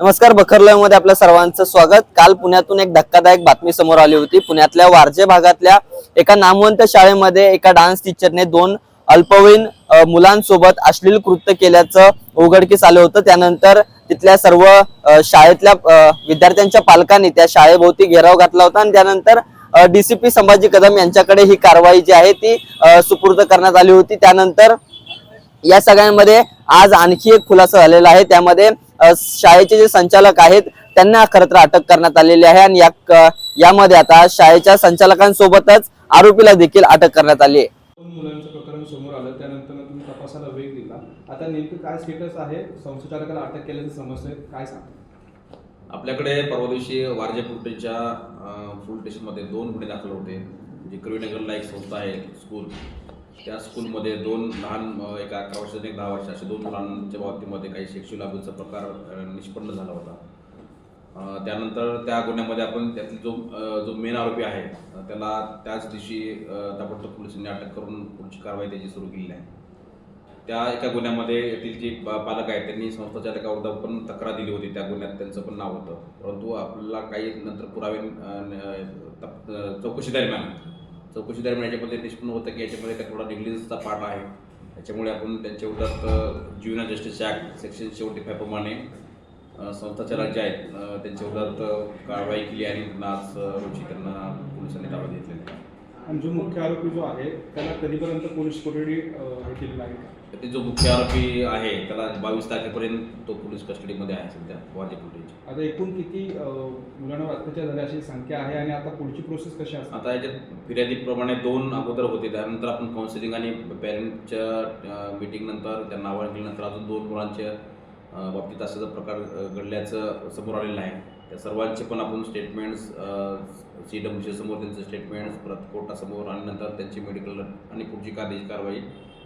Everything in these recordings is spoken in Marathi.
नमस्कार बखरलयमध्ये आपल्या सर्वांचं स्वागत. काल पुण्यातून एक धक्कादायक बातमी समोर आली होती. पुण्यातल्या वारजे भागातल्या एका नामवंत शाळेमध्ये एका डान्स टीचरने दोन अल्पवयीन मुलांसोबत अश्लील कृत्य केल्याचं उघडकीस आलं होतं. त्यानंतर तिथल्या सर्व शाळेतल्या विद्यार्थ्यांच्या पालकांनी त्या शाळेभोवती घेराव घातला होता. आणि त्यानंतर डीसीपी संभाजी कदम यांच्याकडे ही कारवाई जी आहे ती सुपूर्द करण्यात आली होती. त्यानंतर या सगळ्यांमध्ये आज आणखी एक खुलासा झालेला आहे. त्यामध्ये शाळेचे जे संचालक आहेत त्यांना खरं तर अटक करण्यात आलेली आहे आणि या यामध्ये आता शाळेच्या संचालकांसोबतच आरोपीला देखील अटक करण्यात आली आहे. दोन मुलांचं प्रकरण समोर आलं त्यानंतर तुम्ही तपासाला वेग दिला. आता नेमकं काय स्टेटस आहे? संचालकाला अटक केल्याचं समजतंय काय सांग आपल्याकडे परवा दिवशी वारजे पोलीसच्या पोलीस स्टेशनमध्ये दोन गुन्हे दाखल होते. जे करवीनगरला एक संस्था आहे स्कूल त्या स्कूलमध्ये दोन लहान एक अकरा वर्ष एक दहा वर्ष असे दोन मुलांच्या बाबतीमध्ये काही सेक्शुअल अब्यूजचा प्रकार निष्पन्न झाला होता. त्यानंतर त्या गुन्ह्यामध्ये आपण त्यातील जो जो मेन आरोपी आहे त्याला त्याच दिवशी ताबडतोब पोलिसांनी अटक करून पुढची कारवाई त्याची सुरू केली आहे. त्या एका गुन्ह्यामध्ये येथील जे पालक आहेत त्यांनी संस्थाचालकाविरुद्ध पण तक्रार दिली होती. त्या गुन्ह्यात त्यांचं पण नाव होतं. परंतु आपल्याला काही नंतर पुरावे चौकशी दरम्यान चौकशी दरम्यान याच्यामध्ये निष्पन्न होतं की याच्यामध्ये काही थोडा निग्लिजन्सचा पार्ट आहे. त्याच्यामुळे आपण त्यांच्या विरोधात junior justice act section seventy फायप्रमाणे संस्थाच्या राज्य आहेत त्यांच्या विरोधात कारवाई केली आणि त्यांना आज रोजी त्यांना पोलिसांनी ताब्यात घेतलेलं आहे. आणि जो मुख्य आरोपी जो आहे त्याला कधीपर्यंत पोलीस कोठडी हे केलेलं आहे ते जो मुख्य आरोपी आहे त्याला बावीस तारखेपर्यंत तो पोलीस कस्टडीमध्ये आहे सध्या वाजे पोलीस. आता एकूण किती मुलांवर अत्याचार झाले अशी संख्या आहे आणि आता पुढची प्रोसेस कशी असणार आता याच्यात फिर्यादीप्रमाणे दोन अगोदर होते त्यानंतर आपण काउन्सिलिंग आणि पॅरेंटच्या मीटिंग नंतर त्यांना आवाहन केल्यानंतर अजून दोन मुलांच्या बाबतीत असा प्रकार घडल्याचं समोर आलेलं आहे. त्या सर्वांचे पण आपण स्टेटमेंट्स सी डब्ल्यूच्या समोर त्यांचे स्टेटमेंट्स परत कोर्टासमोर आणि नंतर त्यांची मेडिकल आणि पुढची कायदेची कारवाई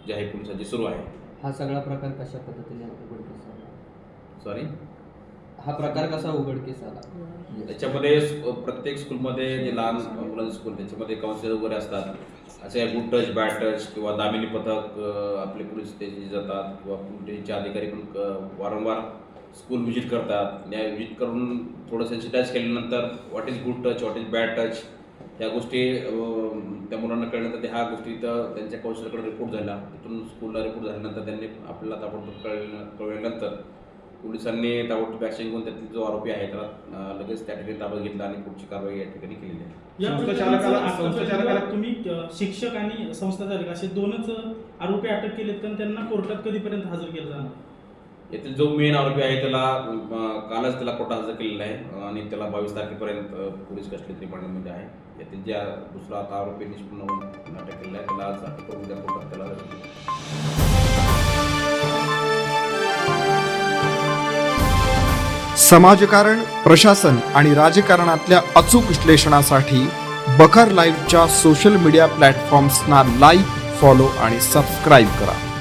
जी आहे पोलिसांची सुरू आहे. हा सगळा प्रकार कशा पद्धतीने उघडकीस आला? सॉरी हा प्रकार कसा उघडकीस आला? त्याच्यामध्ये प्रत्येक स्कूलमध्ये जे लहान मुलांचे स्कूल त्याच्यामध्ये काउन्सिलर वगैरे असतात. असे गुड टच बॅड टच किंवा दामिनी पथक आपले पोलीस स्टेशन जातात किंवा पोलीसचे अधिकारी पण वारंवार स्कूल व्हिजिट करतात. या व्हिजिट करून थोडं सेन्सिटाईज केल्यानंतर what is good touch what is bad touch या गोष्टी अ, त्या मुलांना कळल्यानंतर ह्या गोष्टी तर त्यांच्या कौशल्याकडे रिपोर्ट झाला. तिथून स्कूलला रिपोर्ट झाल्यानंतर त्यांनी आपल्याला ताबडतोब कळल्या कळल्यानंतर पोलिसांनी ताबडतोब ॲक्शन घेऊन त्यातील जो आरोपी आहे त्याला लगेच त्या ठिकाणी ताब्यात घेतला आणि पुढची कारवाई या ठिकाणी केलेली आहे. संस्थाचालकाला- तुम्ही शिक्षक आणि संस्थाचालक असे दोनच आरोपी अटक केलेत कारण त्यांना कोर्टात कधीपर्यंत हजर केलं जाणार? येथील जो मेन आरोपी आहे त्याला कालच त्याला कोर्टात हजर केलेला आहे. आणि त्याला बावीस तारखेपर्यंत पोलीस कस्टडी रिमांडमध्ये आहे. येथील ज्या दुसरा आता आरोपी निष्पन्न होऊन अटक केलेला आहे त्याला आज अटक करून त्या कोर्टात त्याला समाजकारण प्रशासन आणि राजकारणातल्या अचूक विश्लेषणासाठी बखर लाईव्हच्या सोशल मीडिया प्लॅटफॉर्म्सना लाईक फॉलो आणि सबस्क्राईब करा.